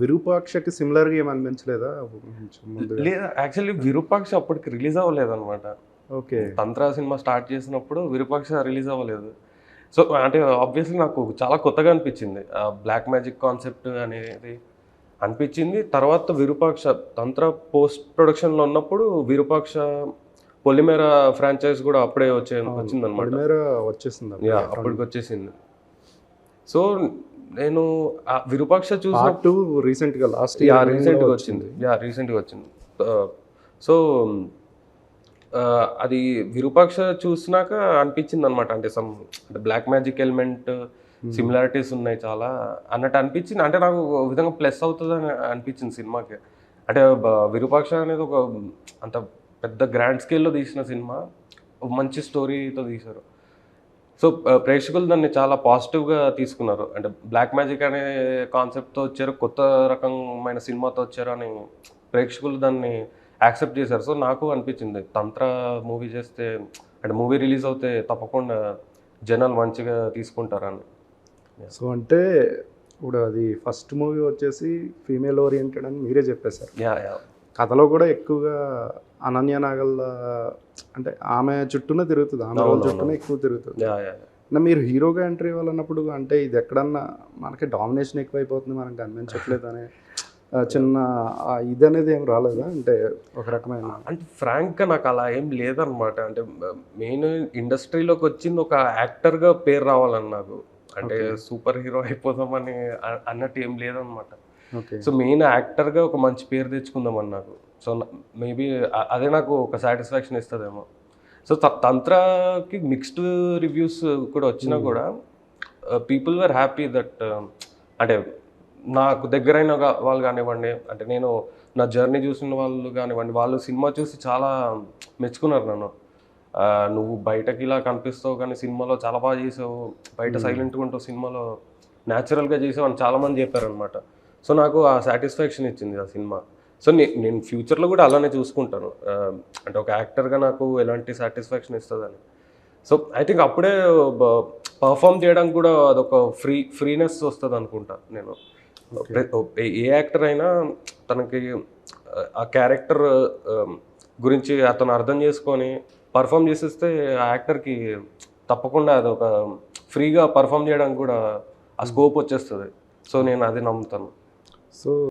విరూపాక్షకి సిమిలర్గా ఏమి అనిపించలేదా? లేదా యాక్చువల్లీ విరూపాక్ష అప్పటికి రిలీజ్ అవ్వలేదు అనమాట ఓకే. తంత్ర సినిమా స్టార్ట్ చేసినప్పుడు విరూపాక్ష రిలీజ్ అవ్వలేదు. సో అంటే ఆబ్వియస్లీ నాకు చాలా కొత్తగా అనిపించింది. బ్లాక్ మ్యాజిక్ కాన్సెప్ట్ అనేది అనిపించింది. తర్వాత విరూపాక్ష తంత్ర పోస్ట్ ప్రొడక్షన్లో ఉన్నప్పుడు విరూపాక్ష పొలిమేర ఫ్రాంచైజ్ కూడా అప్పుడే వచ్చే వచ్చిందనమాట పొడిమేర వచ్చేసింది అప్పటికి వచ్చేసింది. సో నేను విరూపాక్ష చూసిన పార్ట్ టూ రీసెంట్గా లాస్ట్ యా రీసెంట్గా వచ్చింది. యా రీసెంట్గా వచ్చింది. సో అది విరూపాక్ష చూసినాక అనిపించింది అనమాట అంటే సమ్ అంటే బ్లాక్ మ్యాజిక్ ఎలిమెంట్ సిమిలారిటీస్ ఉన్నాయి చాలా అన్నట్టు అనిపించింది. అంటే నాకు ఒక విధంగా ప్లస్ అవుతుంది అని అనిపించింది సినిమాకి. అంటే విరూపాక్ష అనేది ఒక అంత పెద్ద గ్రాండ్ స్కేల్లో తీసిన సినిమా. మంచి స్టోరీతో తీశారు. సో ప్రేక్షకులు దాన్ని చాలా పాజిటివ్గా తీసుకున్నారు. అంటే బ్లాక్ మ్యాజిక్ అనే కాన్సెప్ట్తో వచ్చారు కొత్త రకమైన సినిమాతో వచ్చారు అని ప్రేక్షకులు దాన్ని యాక్సెప్ట్ చేశారు. సో నాకు అనిపించింది తంత్ర మూవీ చేస్తే అంటే మూవీ రిలీజ్ అవుతే తప్పకుండా జనాలు మంచిగా తీసుకుంటారని. సో అంటే ఇప్పుడు అది ఫస్ట్ మూవీ వచ్చేసి ఫీమేల్ ఓరియంటెడ్ అని మీరే చెప్పేశారు. యా యా కథలో కూడా ఎక్కువగా అనన్య నాగల్ అంటే ఆమె చుట్టూనే తిరుగుతుంది. ఆమె అవును, చుట్టూనే ఎక్కువ తిరుగుతుంది. నా మీరు హీరోగా ఎంట్రీ ఇవ్వాలన్నప్పుడు అంటే ఇది ఎక్కడన్నా మనకి డామినేషన్ ఎక్కువైపోతుంది మనకు కనిపించట్లేదు అనే చిన్న ఇది అనేది ఏం రాలేదా? అంటే ఒక రకమైన అంటే ఫ్రాంక్గా నాకు అలా ఏం లేదనమాట అంటే మెయిన్ ఇండస్ట్రీలోకి వచ్చింది ఒక యాక్టర్గా పేరు రావాలని నాకు. అంటే సూపర్ హీరో అయిపోదామని అన్నట్టు ఏం లేదనమాట సో మెయిన్ యాక్టర్గా ఒక మంచి పేరు తెచ్చుకుందామని నాకు. సో మేబీ అదే నాకు ఒక సాటిస్ఫాక్షన్ ఇస్తుందేమో. సో తంత్రకి మిక్స్డ్ రివ్యూస్ కూడా వచ్చినా కూడా పీపుల్ వర్ హ్యాపీ దట్ అంటే నాకు దగ్గరైన వాళ్ళు కానివ్వండి అంటే నేను నా జర్నీ చూసిన వాళ్ళు కానివ్వండి వాళ్ళు సినిమా చూసి చాలా మెచ్చుకున్నారు నన్ను. నువ్వు బయటకి ఇలా కనిపిస్తావు కానీ సినిమాలో చాలా బాగా చేసావు బయట సైలెంట్గా ఉంటావు సినిమాలో న్యాచురల్గా చేసావు అని చాలామంది చెప్పారనమాట సో నాకు ఆ సాటిస్ఫాక్షన్ ఇచ్చింది ఆ సినిమా. సో నే నేను ఫ్యూచర్లో కూడా అలానే చూసుకుంటాను. అంటే ఒక యాక్టర్గా నాకు ఎలాంటి సాటిస్ఫాక్షన్ ఇస్తుందని. సో ఐ థింక్ అప్పుడే పర్ఫామ్ చేయడానికి కూడా అదొక ఫ్రీ ఫ్రీనెస్ వస్తుంది అనుకుంటా నేను ఏ- ఏ యాక్టర్ అయినా తనకి ఆ క్యారెక్టర్ గురించి అతను అర్థం చేసుకొని పర్ఫామ్ చేసేస్తే ఆ యాక్టర్కి తప్పకుండా అది ఒక ఫ్రీగా పర్ఫామ్ చేయడానికి కూడా ఆ స్కోప్ వచ్చేస్తుంది. సో నేను అది నమ్ముతాను. సో